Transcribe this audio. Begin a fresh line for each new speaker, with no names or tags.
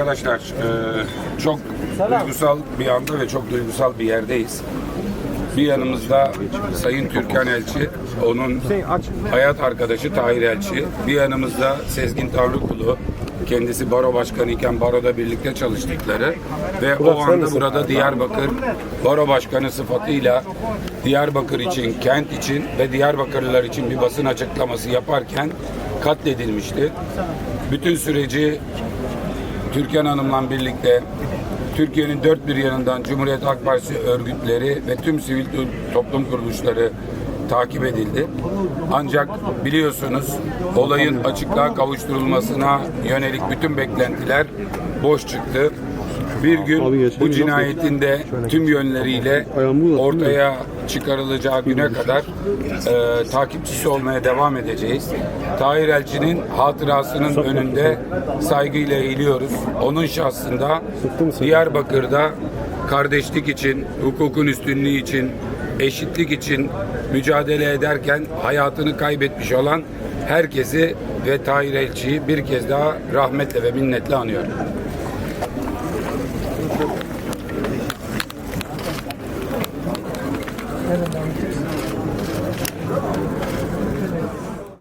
Arkadaşlar e, çok duygusal bir anda ve çok duygusal bir yerdeyiz. Bir yanımızda Sayın Türkan Elçi, onun hayat arkadaşı Tahir Elçi. Bir yanımızda Sezgin Tanrıkulu, kendisi baro başkanı iken baroda birlikte çalıştıkları ve o anda burada Diyarbakır baro başkanı sıfatıyla Diyarbakır için, kent için ve Diyarbakırlılar için bir basın açıklaması yaparken katledilmişti. Bütün süreci Türkan Hanım'la birlikte Türkiye'nin dört bir yanından Cumhuriyet Halk Partisi örgütleri ve tüm sivil toplum kuruluşları takip edildi. Ancak biliyorsunuz olayın açıklığa kavuşturulmasına yönelik bütün beklentiler boş çıktı. Bir gün bu cinayetin de tüm yönleriyle ortaya çıkarılacağı güne kadar e, takipçisi olmaya devam edeceğiz. Tahir Elçi'nin hatırasının önünde saygıyla eğiliyoruz. Onun şahsında Diyarbakır'da kardeşlik için, hukukun üstünlüğü için, eşitlik için mücadele ederken hayatını kaybetmiş olan herkesi ve Tahir Elçi'yi bir kez daha rahmetle ve minnetle anıyorum. Nereden devam edeceğiz?